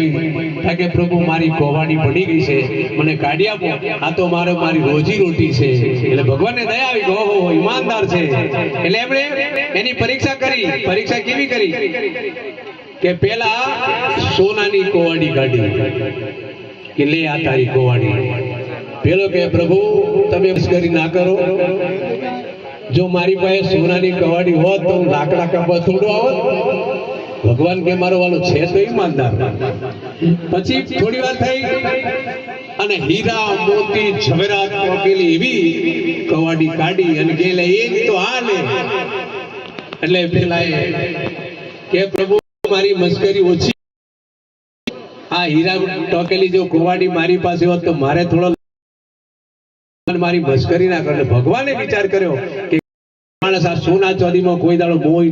દીપકભાઈ કે પ્રભુ મારી કોવાડી પડી ગઈ છે, મને કાઢી આપો. આ તો મારો મારી રોજી રોટી છે. એટલે ભગવાનને દયા આવી ગયો ઓહો ઈમાનદાર છે. એટલે એમણે એની પરીક્ષા કરી. પરીક્ષા કેવી કરી? કે પેલા સોનાની કોવાડી કાઢી. કે લે આ તારી કોવાડી. પેલો કે પ્રભુ, તમે મસ્કરી ના કરો. જો મારી પાસે સોનાની કવાડી હોત તો હું લાકડા કાપવા થોડું આવત. ભગવાન કે મારો વાલો છે તો ઈમાનદાર. પછી થોડી વાર થઈ અને હીરા, મોતી, ઝવેરાત મોકેલી એવી કવાડી કાઢી અને કે લે, એ જ તો આ લે. એટલે પેલા કે, પ્રભુ, મારી મસ્કરી ઓછી. આ હીરા ટોકેલી જો કવાડી મારી પાસે હોત તો મારે થોડો મારી મસ્કરી ના કરે. ભગવાને વિચાર કર્યો કે, માણસ આ સોના ચોરીમાં કોઈ દાડો મોય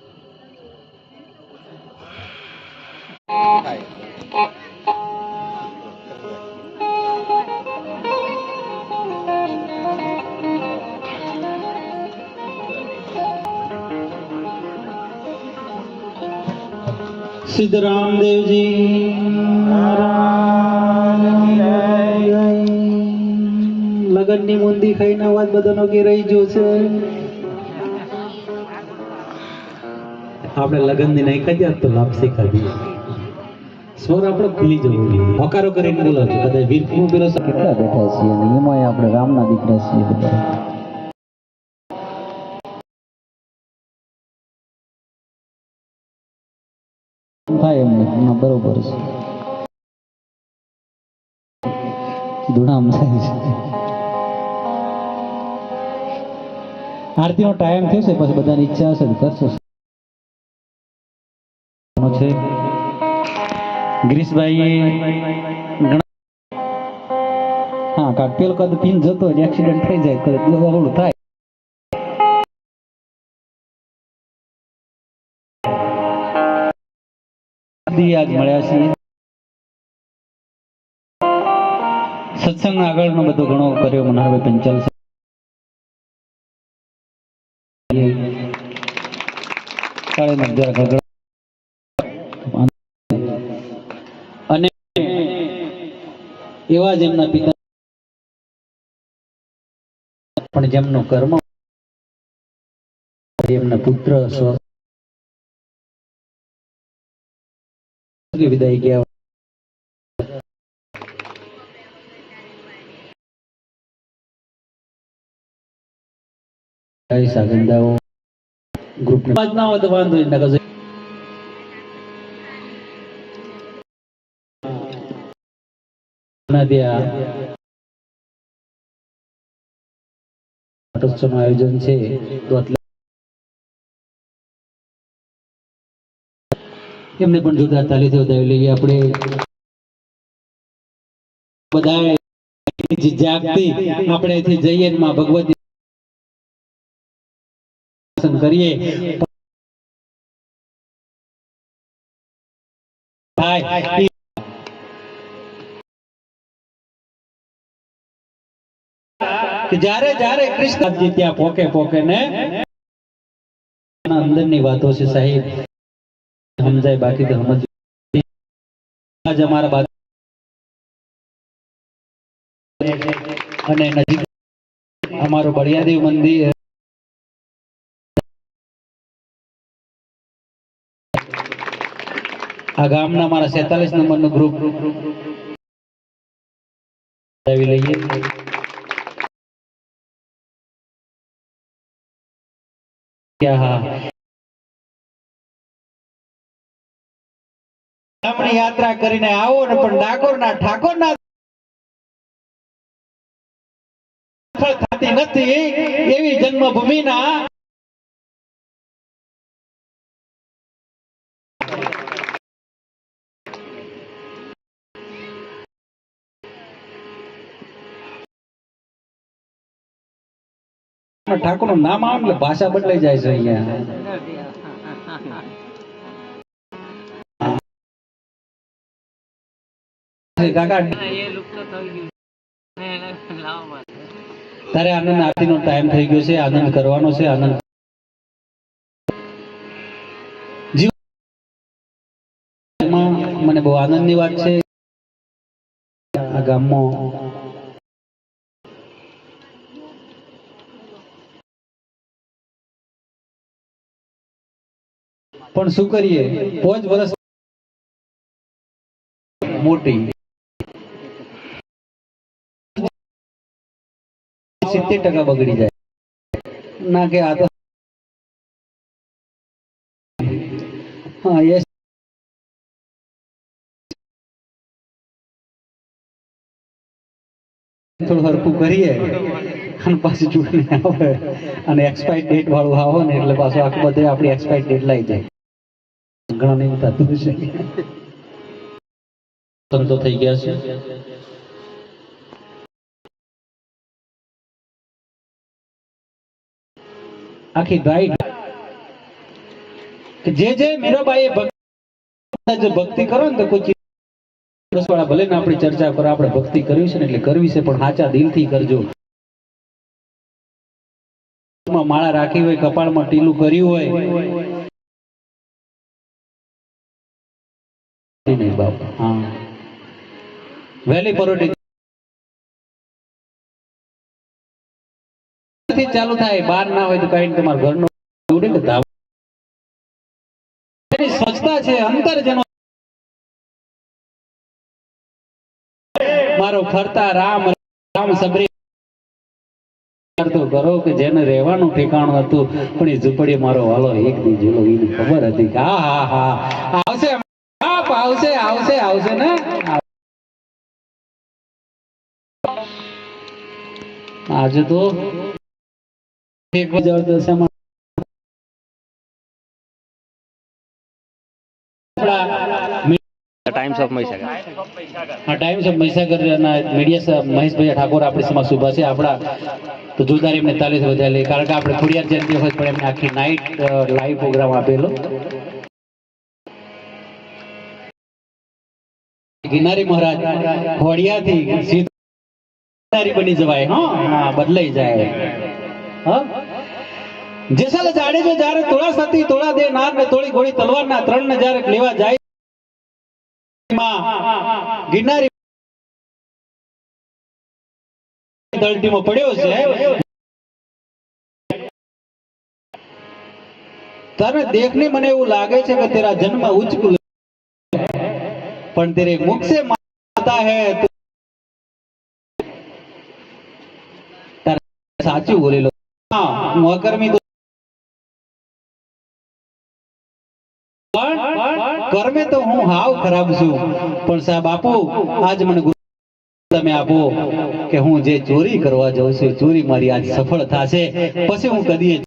સિદ્ધ રામદેવજી લગનની મુંદી ખાઈને અવાજ બધાનો કે રહી ગયો છે. આપણે લગનની નહીં ખાધી તો લાપસી ખાધી. સ્વર આપણો ખુલી જવું જોઈએ. હોકારો કરીને બોલો કદાચ વીર પેલો કેટલા બેઠા છીએ? એમાં એમાંય આપણે રામના દીકરા છીએ. બધા થાય એમને બરોબર છે. છે. આરતીનો ટાઈમ થયો છે, પછી બધાની ઈચ્છા હશે કરશો. છે. ગિરીશભાઈ હા કાંક પેલો કદ પીન જતો એક્સિડન્ટ થઈ જાય ઓલું થાય. મળ્યા છીએ સત્સંગ આગળનો બધો ઘણો કર્યો મનહરભાઈ પંચાલ. અને એવા જ એમના પિતા પણ જેમનો કર્મ એમના પુત્ર સ્વ વિદાય ગયા સાગંદાઓ ગ્રુપ ના હોય તો વાંધો નહીં આયોજન છે તો એમને પણ જોરદાર તાલીથી વધાવી લઈએ. આપણે બધા જાગતી આપણે અહીંથી જઈએ ને માં ભગવતી દર્શન કરીએ. થાય કે જ્યારે જ્યારે કૃષ્ણજી ત્યાં પોકે પોકે ને અંદરની વાતો છે સાહેબ. સમજાય, બાકી તો સમજ આજ અમારા બાદ અને નજીક અમારું બળિયાદેવ મંદિર. આ ગામના મારા સેતાલીસ નંબરનું ગ્રુપ આવી લઈએ. હા. રમણી યાત્રા કરીને આવો ને પણ ડાકોરના ઠાકોરના થતી નથી એવી જન્મભૂમિના ઠાકોરનું નામ આવે એટલે ભાષા બદલાઈ જાય છે અહીંયા. તારે આનંદ આરતી નો ટાઈમ થઈ ગયો છે આનંદ કરવાનો છે આનંદ. મને બહુ આનંદની વાત છે. આ ગામમાં પણ શું કરીએ? પાંચ વર્ષ મોટી. સિત્તેર ટકા બગડી જાય. ના કે આ તો હા યસ થોડું હરખું કરીએ અને પાછું ચૂંટણી આવે. અને એક્સપાયર ડેટ વાળું આવે ને એટલે પાછું આખું બધે આપણી એક્સપાયર ડેટ લઈ જાય. ઘણા નહીં થતું છે સંતો થઈ ગયા છે. આખી ગાઈડ. જે જે મીરાબાઈએ ભક્તિ કરો ને તો રસવાળા ભલે ને આપણી ચર્ચા કરો, આપણે ભક્તિ કરવી છે ને એટલે કરવી છે, પણ સાચા દિલથી કરજો. માળા રાખી હોય, કપાળમાં ટીલું કર્યું હોય. વહેલી પરોટી થી ચાલુ થાય, બહાર ના હોય તો કઈ તમારા ઘરનો સ્વચ્છતા છે, અંતર જેનો મારો ફરતા રામ રામ સબરી. કરો કે જેને રહેવાનું ઠેકાણું હતું, પણ એ ઝૂંપડી મારો વાલો એક દી જેલો એને ખબર હતી કે, હા હા હા, આવશે આવશે આવશે આવશે ને. આજે તો Times of Mahisagar Times of મહીસાગરના media Maheshbhai Thakor આપણી સમક્ષ ઊભા છે. આપણા તો જોરદાર એમને તાલીસ વધારે લે કારણ કે આપણે ખોડિયાર જયંતિ હોય પણ એમને આખી નાઇટ લાઈવ પ્રોગ્રામ આપેલો. ગિનારી મહારાજ ખોડિયાથી બની જવાય હા બદલાઈ જાય. જેસલ જાડેજો જ્યારે તોળા સતી તોળા દે નાર ને તોળી ગોળી તલવાર ના ત્રણ ને જ્યારે લેવા જાય ગિરનારી ધરતીમાં પડ્યો છે. તને દેખને મને એવું લાગે છે કે તેરા જન્મ ઉચ્ચ કુલ પણ તેરે મુખ સે માતા હે. તારે સાચું બોલેલો તો કર્મે તો હું હાવ ખરાબ છું. પણ સાહેબ આપો, આજ મને તમે આપો કે હું જે ચોરી કરવા જાઉં છું ચોરી મારી આજ સફળ થશે. પછી હું કદી